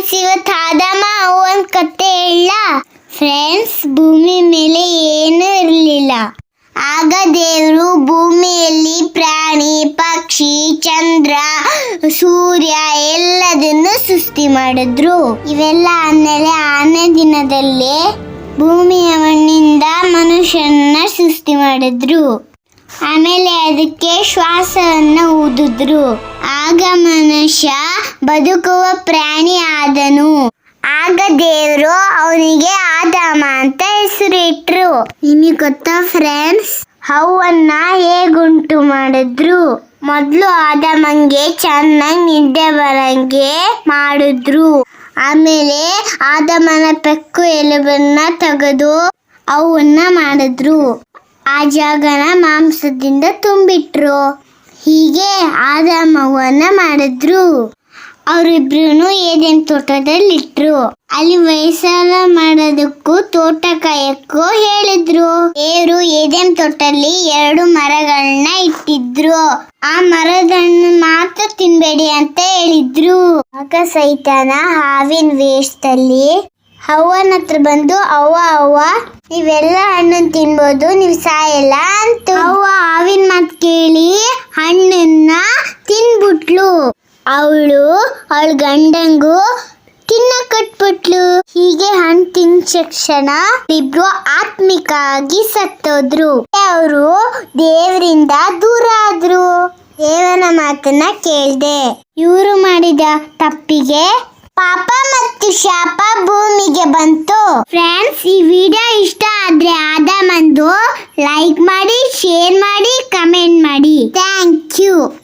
Friends ಇವತ್ತು ಆದಾಮ ಒಂದು ಕತೆ ಹೇಳ ಫ್ರೆಂಡ್ಸ್, ಭೂಮಿ ಮೇಲೆ ಏನೂ ಇರಲಿಲ್ಲ. ಆಗ ದೇವರು ಭೂಮಿಯಲ್ಲಿ ಪ್ರಾಣಿ, ಪಕ್ಷಿ, ಚಂದ್ರ, ಸೂರ್ಯ ಎಲ್ಲದನ್ನು ಸೃಷ್ಟಿ ಮಾಡಿದ್ರು. ಇವೆಲ್ಲ ಆದ್ಮೇಲೆ ಆನೆ ದಿನದಲ್ಲಿ ಭೂಮಿಯ ಮಣ್ಣಿಂದ ಮನುಷ್ಯನ ಸೃಷ್ಟಿ ಮಾಡಿದ್ರು. ಆಮೇಲೆ ಅದಕ್ಕೆ ಶ್ವಾಸವನ್ನ ಊದಿದ್ರು. ಆಗ ಮನುಷ್ಯ ಬದುಕುವ ಪ್ರಾಣಿ ಆದನು. ಆಗ ದೇವರು ಅವನಿಗೆ ಆದಾಮ ಅಂತ ಹೆಸರಿಟ್ರು. ನಿಮಗೆ ಗೊತ್ತಾ ಫ್ರೆಂಡ್ಸ್? ಹೂವನ್ನ ಹೇಗುಂಟು ಮಾಡಿದ್ರು? ಮೊದಲು ಆದಮಂಗೆ ಚೆನ್ನಾಗಿ ನಿದ್ದೆ ಬರಂಗೆ ಮಾಡಿದ್ರು. ಆಮೇಲೆ ಆದಮನ ಪೆಕ್ಕು ಎಲುಬನ್ನ ತೆಗೆದು ಅವನ್ನ ಮಾಡಿದ್ರು. ಆ ಜಾಗನ ಮಾಂಸದಿಂದ ತುಂಬಿಟ್ರು. ಹೀಗೆ ಆದಾಮವನ್ನ ಮಾಡಿದ್ರು. ಅವರಿಬ್ರು ಏದೇನ್ ತೋಟದಲ್ಲಿಟ್ರು ಅಲ್ಲಿ ವಯಸ್ಸಾದ ಮಾಡೋದಕ್ಕೂ ತೋಟ ಕಾಯಕ್ಕೂ ಹೇಳಿದ್ರು. ದೇವ್ರು ಏದೇನ್ ತೋಟದಲ್ಲಿ ಎರಡು ಮರಗಳನ್ನ ಇಟ್ಟಿದ್ರು. ಆ ಮರದನ್ನು ಮಾತ್ರ ತಿನ್ಬೇಡಿ ಅಂತ ಹೇಳಿದ್ರು. ಆಗ ಸೈತಾನ ಹಾವಿನ ವೇಷದಲ್ಲಿ ಅವ್ವನ ಹತ್ರ ಬಂದು, ಅವ್ವ ಅವ್ವ, ನೀವೆಲ್ಲ ಹಣ್ಣನ್ ತಿನ್ಬೋದು, ನೀವು ಸಾಯಲ್ಲ ಅಂತ. ಅವ್ವ ಹಾವಿನ ಮಾತು ಕೇಳಿ ತಿನ್ಬಿಟ್ಲು ಅವಳು, ಅವಳ ಗಂಡಂಗು ತಿನ್ನ ಕಟ್ಬಿಟ್ಲು. ಹೀಗೆ ಹಣ್ಣು ತಿಂದ ತಕ್ಷಣ ಇಬ್ರು ಆತ್ಮಿಕ ಆಗಿ ಸತ್ತೋದ್ರು ಅವರು ದೇವರಿಂದ ದೂರ ಆದ್ರು. ದೇವನ ಮಾತನ್ನ ಕೇಳ್ದೆ. ಇವರು ಮಾಡಿದ ತಪ್ಪಿಗೆ ಪಾಪ ಮತ್ತು ಶಾಪ ಭೂಮಿಗೆ ಬಂತು. ಫ್ರೆಂಡ್ಸ್, ಈ ವಿಡಿಯೋ ಇಷ್ಟ ಆದ್ರೆ ಆದ ಮಂದು ಲೈಕ್ ಮಾಡಿ, ಶೇರ್ ಮಾಡಿ, ಕಮೆಂಟ್ ಮಾಡಿ. Thank you.